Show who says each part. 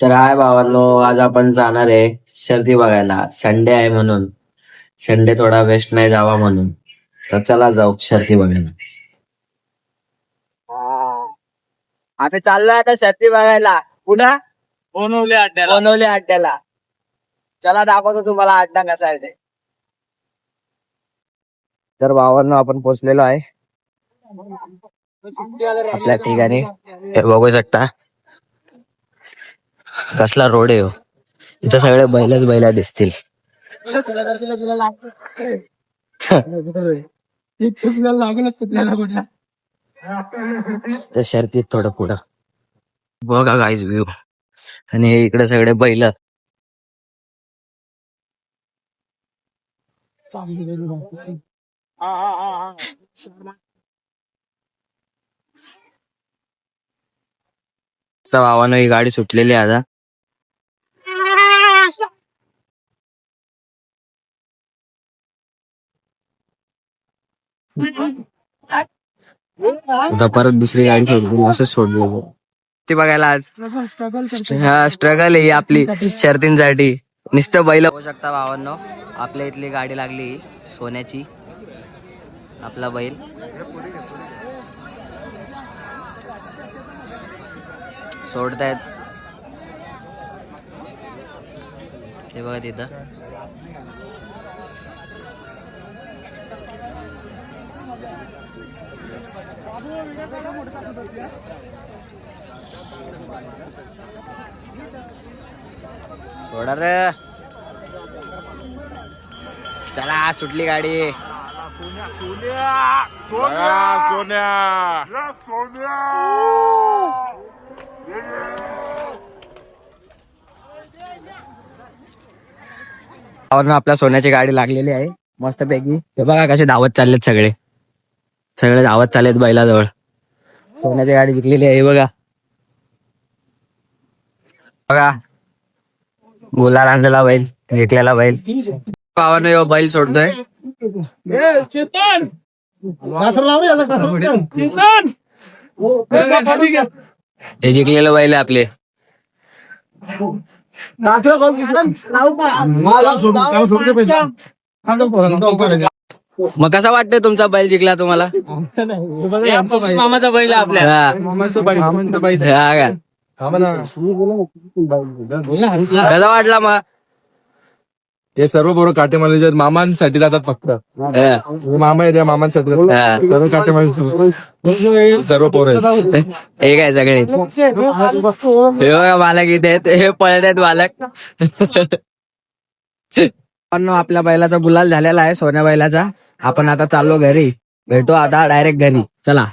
Speaker 1: तर हाय भावांनो आज आपण जाणार आहे शर्दी बघायला. संडे आहे म्हणून. संडे थोडा वेस्ट नाही जावा म्हणून. तर चला जाऊ शर्दी बघायला. आम्ही चाललोय आता शर्दी बघायला. कुठं?
Speaker 2: बनवले अड्ड्याला
Speaker 1: बनवले अड्ड्याला चला दाखवतो तुम्हाला अड्डा कसा आहे ते. तर भावांनो आपण पोहोचलेलो आहे. आपल्या ठिकाणी. हे बघू शकता. कसला रोड आहे हो? इथं सगळे बैलच बैला दिसतील. त्या शर्तीत थोडं पुढं. बघा गाईज व्ह्यू आणि हे इकडे सगळे बैल. तर भावानं ही गाडी सुटलेली आहे आता. आता परत दुसरी गाडी सोडली असंच सोडलं ते बघायला आज. हा स्ट्रगल आहे ही आपली शर्तींसाठी. नुसतं बैल होऊ शकता भावांनो. आपल्या इथली गाडी लागली सोन्याची. आपला बैल. सोडतायत. हे बघा तिथं. सोडा रे. चला सुटली गाडी. आवरून आपल्या सोन्याची गाडी लागलेली आहे. मस्त पैकी हे बघा कसे धावत चाललेत सगळे. सगळे धावत चाललेत बैलाजवळ. सोन्याची गाडी जिंकलेली आहे बघा. बघा. गुलाल आणलेला बैल जिंकलेला बैल. ह्यो बैल सोडतोय.
Speaker 2: चेतन चेतन
Speaker 1: हे जिंकलेलं बैल आहे आपले. मग कसा वाटतंय तुमचा बैल जिंकला तुम्हाला?
Speaker 2: मामाचा बैल आपल्या.
Speaker 1: हा. हा का? कसा वाटला मग?
Speaker 3: हे सर्व पोरं काटेमाली मामांसाठी जातात फक्त.
Speaker 1: हा.
Speaker 3: मामा आहे मामांसाठी जातात. सर्व काटेमाली सर्व पोरं आहेत.
Speaker 1: हे काय सगळे? हे बघा बालक इथे आहेत. हे पळत आहेत बालक पण आपल्या बैलाचा गुलाल झालेला आहे सोन्या बैलाचा. आपण आता चाललो घरी. भेटू आता डायरेक्ट घरी. चला.